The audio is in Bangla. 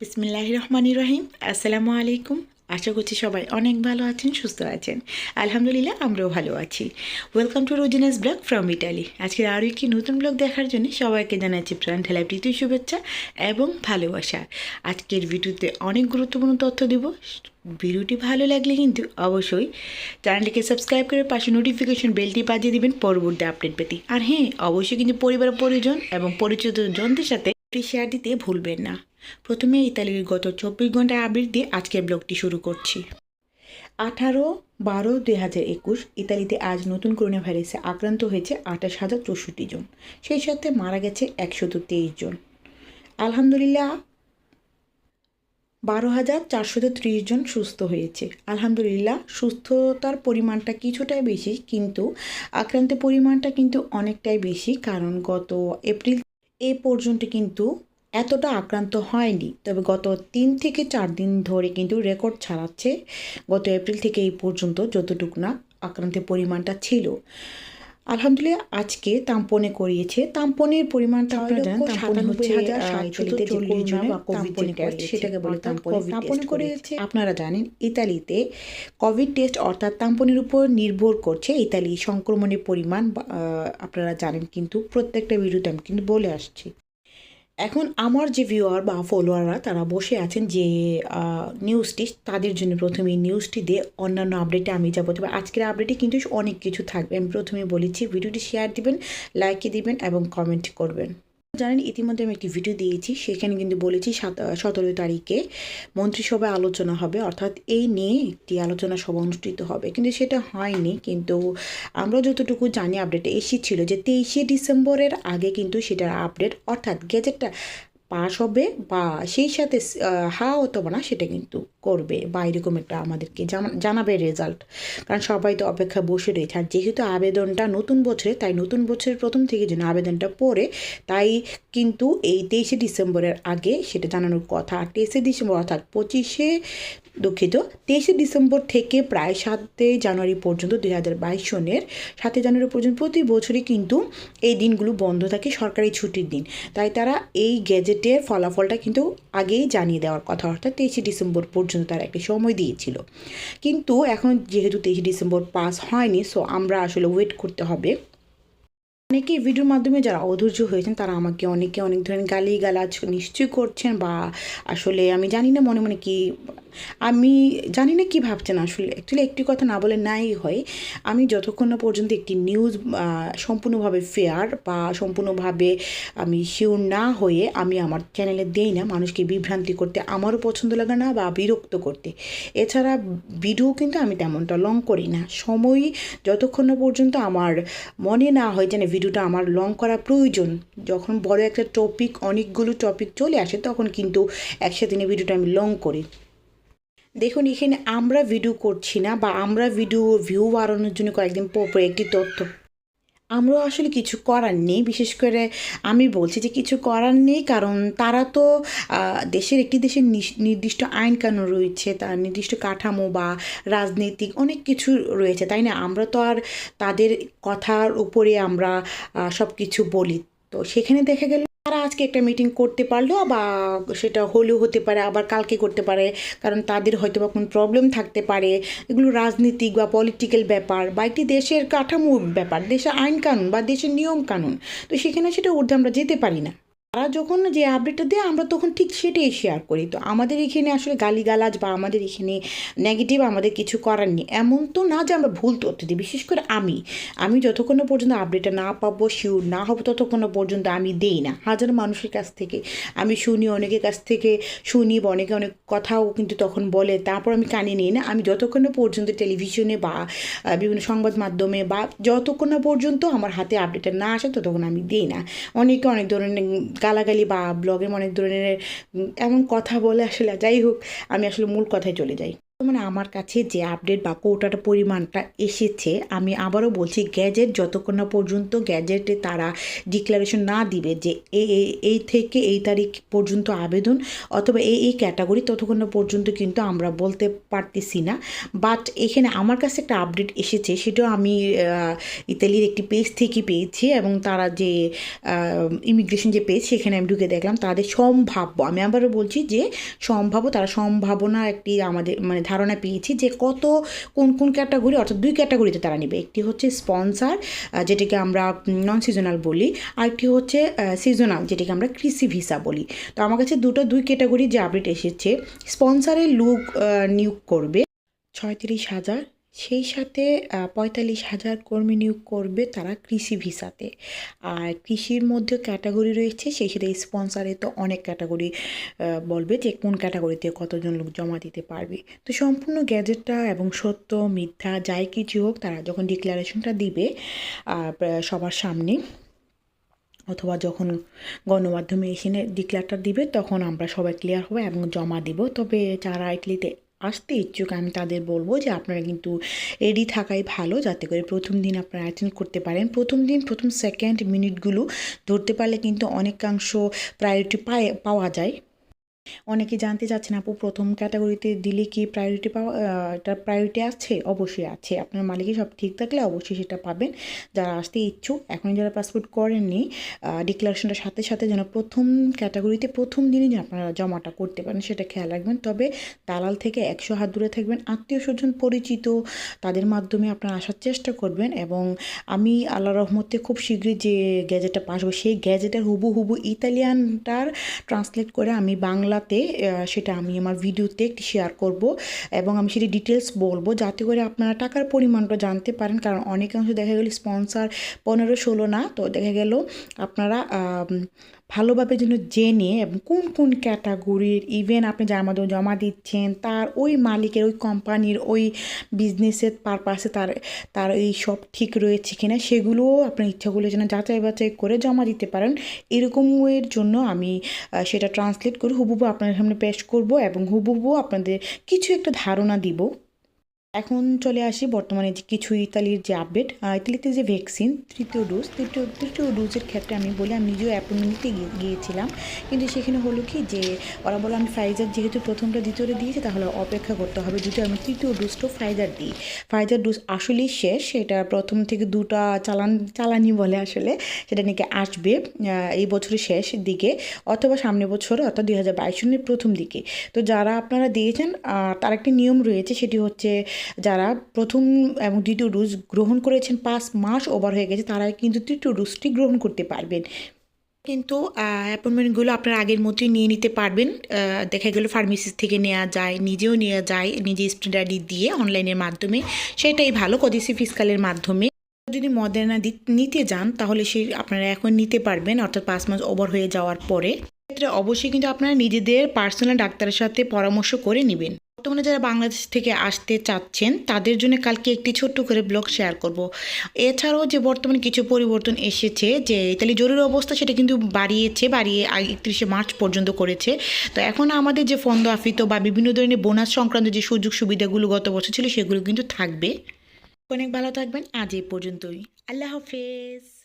বিসমিল্লাহ রহমানি রহিম। আসসালামু আলাইকুম। আশা করছি সবাই অনেক ভালো আছেন, সুস্থ আছেন। আলহামদুলিল্লাহ, আমরাও ভালো আছি। Welcome to Rozina's blog from Italy আজকের আরও একটি নতুন ব্লগ দেখার জন্য সবাইকে জানাচ্ছি প্রাণ ঠেলা প্রীতি, শুভেচ্ছা এবং ভালোবাসা। আজকের ভিডিওতে অনেক গুরুত্বপূর্ণ তথ্য দেব। ভিডিওটি ভালো লাগলে কিন্তু অবশ্যই চ্যানেলটিকে সাবস্ক্রাইব করে পাশে নোটিফিকেশন বেলটি বাজিয়ে দিবেন পরবর্তী আপডেট পেতে। আর হ্যাঁ অবশ্যই কিন্তু পরিবার পরিজন এবং পরিচিত জনদের সাথে শেয়ার দিতে ভুলবেন না। প্রথমে ইতালির গত চব্বিশ ঘণ্টা দিয়ে আজকের ব্লগটি শুরু করছি। আঠারো বারো দুই হাজার একুশ ইতালিতে আজ নতুন করোনা ভাইরাসে আক্রান্ত হয়েছে আঠাশ হাজার চৌষট্টি জন। সেই সাথে মারা গেছে একশত তেইশ জন। আলহামদুলিল্লাহ, বারো হাজার চারশত ত্রিশ জন সুস্থ হয়েছে। আলহামদুলিল্লাহ, সুস্থতার পরিমাণটা কিছুটাই বেশি, কিন্তু আক্রান্তের পরিমাণটা কিন্তু অনেকটাই বেশি, কারণ গত এপ্রিল এ পর্যন্ত কিন্তু এতটা আক্রান্ত হয়নি। তবে গত তিন থেকে চার দিন ধরে কিন্তু রেকর্ড ছাড়াচ্ছে। গত এপ্রিল থেকে এই পর্যন্ত যতটুকু না আক্রান্তের পরিমাণটা ছিল। আলহামদুলিল্লাহ আজকে তাম্পনে করিয়েছে। তাম্পনের পরিমাণটা আপনারা জানেন তাম্পন হচ্ছে ইতালিতে যে বা কোভিড টেস্ট সেটাকে বলে তাম্পন তাম্পন করিয়েছে। আপনারা জানেন ইতালিতে কোভিড টেস্ট অর্থাৎ তাম্পনের উপর নির্ভর করছে ইতালি। সংক্রমণের পরিমাণ আপনারা জানেন কিন্তু প্রত্যেকটা ভিডিওতে আমি কিন্তু বলে আসছি। এখন আমার যে ভিউয়ার বা ফলোয়াররা তারা বসে আছেন যে নিউজটি তাদের জন্য প্রথমে নিউজটি দিয়ে অন্যান্য আপডেটে আমি যাব। তবে আজকের আপডেটে কিন্তু অনেক কিছু থাকবে। আমি প্রথমে বলেছি, ভিডিওটি শেয়ার দিবেন লাইকে দিবেন এবং কমেন্ট করবেন। জানেন, ইতিমধ্যে আমি একটি ভিডিও দিয়েছি, সেখানে কিন্তু বলেছি সতেরো তারিখে মন্ত্রিসভায় আলোচনা হবে, অর্থাৎ এই নিয়ে একটি আলোচনা সভা অনুষ্ঠিত হবে। কিন্তু সেটা হয়নি, কিন্তু আমরা যতটুকু জানি আপডেটে এসেছিল যে তেইশে ডিসেম্বরের আগে কিন্তু সেটার আপডেট অর্থাৎ গেজেটটা পাস হবে বা সেই সাথে হা অথবা না, সেটা কিন্তু করবে, বা এরকম একটা আমাদেরকে জানা- জানাবে রেজাল্ট কারণ সবাই তো অপেক্ষা বসে রয়েছে। আর যেহেতু আবেদনটা নতুন বছরে, তাই নতুন বছরের প্রথম থেকে যেন আবেদনটা পড়ে, তাই কিন্তু এই তেইশে ডিসেম্বরের আগে সেটা জানানোর কথা। আর তেইশে ডিসেম্বর অর্থাৎ পঁচিশে দুঃখিত, তেইশে ডিসেম্বর থেকে প্রায় সাতই জানুয়ারি পর্যন্ত, দুই হাজার বাইশ সনের সাতই জানুয়ারি পর্যন্ত প্রতি বছরই কিন্তু এই দিনগুলো বন্ধ থাকে সরকারি ছুটির দিন। তাই তারা এই গ্যাজেটের ফলাফলটা কিন্তু আগেই জানিয়ে দেওয়ার কথা। অর্থাৎ তেইশে ডিসেম্বর পর্যন্ত তারা একটি সময় দিয়েছিল। কিন্তু এখন যেহেতু তেইশে ডিসেম্বর পাস হয়নি সো আমরা আসলে ওয়েট করতে হবে। অনেকে ভিডিওর মাধ্যমে যারা অধৈর্য হয়েছেন, তারা আমাকে অনেকে অনেক ধরনের গালি গালাজ নিশ্চয়ই করছেন বা আসলে আমি জানি না মনে মনে কি আমি জানি না কি ভাবছেন আসলে। অ্যাকচুয়ালি একটি কথা না বলে নাই হয়। আমি যতক্ষণ না পর্যন্ত একটি নিউজ সম্পূর্ণভাবে ফেয়ার বা সম্পূর্ণভাবে আমি শিওর না হয়ে আমি আমার চ্যানেলে দেই না, মানুষকে বিভ্রান্তি করতে, আমারও পছন্দ লাগে না বা বিরক্ত করতে। এছাড়া ভিডিও কিন্তু আমি তেমনটা লং করি না। সময় যতক্ষণ না পর্যন্ত আমার মনে না হয় যেন ভিডিওটা আমার লং করা প্রয়োজন, যখন বড় একটা টপিক অনেকগুলো টপিক চলে আসে, তখন কিন্তু একসাথে ভিডিওটা আমি লং করি। দেখুন, এখানে আমরা ভিডিও করছি না বা আমরা ভিডিও ভিউ বাড়ানোর জন্য কয়েকদিন পর পর একটি তথ্য। আমরাও আসলে কিছু করার নেই, বিশেষ করে আমি বলছি যে কিছু করার নেই, কারণ তারা তো দেশের একটি দেশের নির্দিষ্ট আইন কানুন রয়েছে, তার নির্দিষ্ট কাঠামো বা রাজনৈতিক অনেক কিছু রয়েছে, তাই না? আমরা তো আর তাদের কথার উপরে আমরা সব কিছু বলি। তো সেখানে দেখা গেল তারা আজকে একটা মিটিং করতে পারল বা সেটা হলেও হতে পারে, আবার কালকে করতে পারে, কারণ তাদের হয়তো বা কোনো প্রবলেম থাকতে পারে। এগুলো রাজনীতিক বা পলিটিক্যাল ব্যাপার বা একটি দেশের কাঠামো ব্যাপার, দেশের আইন কানুন বা দেশের নিয়ম কানুন। তো সেখানে সেটা ঊর্ধ্বে আমরা যেতে পারি না। তারা যখন যে আপডেটটা দেয়, আমরা তখন ঠিক সেটাই শেয়ার করি। তো আমাদের এখানে আসলে গালিগালাজ বা আমাদের এখানে নেগেটিভ আমাদের কিছু করার নেই। এমন তো না যে আমরা ভুল তথ্য দিই, বিশেষ করে আমি। আমি যতক্ষণ পর্যন্ত আপডেটটা না পাবো শিওর না হব, ততক্ষণ পর্যন্ত আমি দেই না। হাজার মানুষের কাছ থেকে আমি শুনি, অনেকের কাছ থেকে শুনি বা অনেকে অনেক কথাও কিন্তু তখন বলে, তারপর আমি কানে নিই না। আমি যতক্ষণ পর্যন্ত টেলিভিশনে বা বিভিন্ন সংবাদ মাধ্যমে বা যতক্ষণ পর্যন্ত আমার হাতে আপডেটটা না আসে, ততক্ষণ আমি দিই না। অনেকে অনেক ধরনের গালাগালি বা ব্লগে অনেক ধরনের এমন কথা বলে আসলে যাই হোক, আমি আসলে মূল কথায় চলে যাই। মানে আমার কাছে যে আপডেট বা কোটাটা পরিমাণটা এসেছে, আমি আবারও বলছি গ্যাজেট যতক্ষণ না পর্যন্ত গ্যাজেটে তারা ডিক্লারেশন না দিবে যে এই থেকে এই তারিখ পর্যন্ত আবেদন অথবা এই এই ক্যাটাগরি ততক্ষণ না পর্যন্ত কিন্তু আমরা বলতে পারতেছি না। বাট এখানে আমার কাছে একটা আপডেট এসেছে, সেটাও আমি ইতালির একটি পেজ থেকে পেয়েছি এবং তারা যে ইমিগ্রেশন যে পেজ সেখানে আমি ঢুকে দেখলাম, তাদের সম্ভাব্য, আমি আবারও বলছি যে সম্ভাব্য, তারা সম্ভাবনা একটি আমাদের মানে ধারণা পেয়েছি যে কত, কোন কোন ক্যাটাগরি অর্থাৎ দুই ক্যাটাগরিতে তারা নেবে। একটি হচ্ছে স্পন্সার যেটিকে আমরা নন সিজনাল বলি আর একটি হচ্ছে সিজনাল যেটিকে আমরা কৃষি ভিসা বলি। তো আমার কাছে দুটো, দুই ক্যাটাগরি যে আপডেট এসেছে স্পন্সারের লুক নিয়োগ করবে ছয়ত্রিশ হাজার সেই সাথে পঁয়তাল্লিশ হাজার কর্মী নিয়োগ করবে তারা কৃষি ভিসাতে। আর কৃষির মধ্যে ক্যাটাগরি রয়েছে, সেই সাথে স্পন্সারে তো অনেক ক্যাটাগরি বলবে যে কোন ক্যাটাগরিতে কতজন লোক জমা দিতে পারবে। তো সম্পূর্ণ গ্যাজেটটা এবং সত্য, মিথ্যা, যাই কিছু হোক, তারা যখন ডিক্লারেশনটা দিবে সবার সামনে, অথবা যখন গণমাধ্যমে এসে ডিক্লারটা দিবে, তখন আমরা সবাই ক্লিয়ার হব এবং জমা দিব। তবে যারা ইটলিতে আসতে ইচ্ছুক, আমি তাদের বলব যে আপনারা কিন্তু রেডি থাকাই ভালো, যাতে করে প্রথম দিন আপনারা অ্যাটেন্ড করতে পারেন। প্রথম দিন, প্রথম সেকেন্ড মিনিটগুলো ধরতে পারলে কিন্তু অনেকাংশ প্রায়োরিটি পায়, পাওয়া যায়। অনেকে জানতে চাচ্ছেন, আপু, প্রথম ক্যাটাগরিতে দিলে কি প্রায়োরিটি পাওয়া এটা প্রায়োরিটি আছে অবশ্যই আছে। আপনার মালিকই সব ঠিক থাকলে অবশ্যই সেটা পাবেন। যারা আসতে ইচ্ছুক এখন যারা পাসপোর্ট করেননি ডিক্লারেশনটার সাথে সাথে যেন প্রথম ক্যাটাগরিতে প্রথম দিনই যেন আপনারা জমাটা করতে পারেন, সেটা খেয়াল রাখবেন। তবে দালাল থেকে একশো হাত দূরে থাকবেন। আত্মীয় স্বজন পরিচিত, তাদের মাধ্যমে আপনারা আসার চেষ্টা করবেন এবং আমি আল্লাহ রহমতে খুব শীঘ্রই যে গ্যাজেটটা পাস হবে সেই গ্যাজেটের হুবু হুবু ইতালিয়ানটার ট্রান্সলেট করে আমি বাংলাতে আহ, সেটা আমি আমার ভিডিওতে একটি শেয়ার করব এবং আমি সেটি ডিটেলস বলব যাতে করে আপনারা টাকার পরিমাণটা জানতে পারেন। কারণ অনেকাংশ দেখা গেল স্পন্সার পনেরো ষোলো না তো দেখা গেল আপনারা ভালোভাবে যেন জেনে এবং কোন কোন ক্যাটাগরির ইভেন আপনি যার মাধ্যমে জমা দিচ্ছেন, তার ওই মালিকের, ওই কোম্পানির, ওই বিজনেসের পারপাসে তার তার এই সব ঠিক রয়েছে কিনা, সেগুলোও আপনার ইচ্ছাগুলো যেন যাচাই বাছাই করে জমা দিতে পারেন। এরকমের জন্য আমি সেটা ট্রান্সলেট করে হুবহু আপনাদের সামনে পেশ করব এবং হুবহু আপনাদের কিছু একটা ধারণা দিব। এখন চলে আসি বর্তমানে যে কিছু ইতালির যে আপডেট ইতালিতে যে ভ্যাকসিন তৃতীয় ডোজ তৃতীয় তৃতীয় ডোজের ক্ষেত্রে আমি বলি আমি নিজেও অ্যাপয়েন্টমেন্ট গিয়েছিলাম। কিন্তু সেখানে হলো কি যে ওরা বলে আমি ফাইজার যেহেতু প্রথমটা, দ্বিতীয়টা দিয়েছি, তাহলে অপেক্ষা করতে হবে যদি আমি তৃতীয় ডোজটাও ফাইজার দিই। ফাইজার ডোজ আসলেই শেষ, সেটা প্রথম থেকে দুটা চালান, চালানি বলে আসলে, সেটা নাকি আসবে এই বছরের শেষ দিকে, অথবা সামনে বছর, অর্থাৎ দুই হাজার বাইশ সনের প্রথম দিকে। তো যারা আপনারা দিয়েছেন তার একটি নিয়ম রয়েছে, সেটি হচ্ছে যারা প্রথম এবং দ্বিতীয় ডোজ গ্রহণ করেছেন পাঁচ মাস ওভার হয়ে গেছে তারা কিন্তু তৃতীয় ডোজটি গ্রহণ করতে পারবেন। কিন্তু অ্যাপয়েন্টমেন্টগুলো আপনারা আগের মতোই নিয়ে নিতে পারবেন। দেখা গেলো ফার্মেসিস থেকে নেওয়া যায়, নিজেও নেওয়া যায়, নিজে স্টুডেন্ট দিয়ে অনলাইনের মাধ্যমে। সেটাই ভালো কদিসি ফিসকালের মাধ্যমে। যদি দি- নিতে যান, তাহলে সে আপনারা এখন নিতে পারবেন, অর্থাৎ পাঁচ মাস ওভার হয়ে যাওয়ার পরে। ক্ষেত্রে অবশ্যই কিন্তু আপনারা নিজেদের পার্সোনাল ডাক্তারের সাথে পরামর্শ করে নেবেন। বর্তমানে যারা বাংলাদেশ থেকে আসতে চাচ্ছেন, তাদের জন্য কালকে একটি ছোট্ট করে ব্লগ শেয়ার করব। এছাড়াও যে বর্তমানে কিছু পরিবর্তন এসেছে, যে ইতালি জরুরি অবস্থা সেটা কিন্তু বাড়িয়েছে, বাড়িয়ে একত্রিশে মার্চ পর্যন্ত করেছে। তো এখন আমাদের যে ফন্দ আফিত বা বিভিন্ন ধরনের বোনাস সংক্রান্ত যে সুযোগ সুবিধাগুলো গত বছর ছিল, সেগুলো কিন্তু থাকবে। অনেক ভালো থাকবেন, আজ এই পর্যন্তই। আল্লাহ হাফেজ।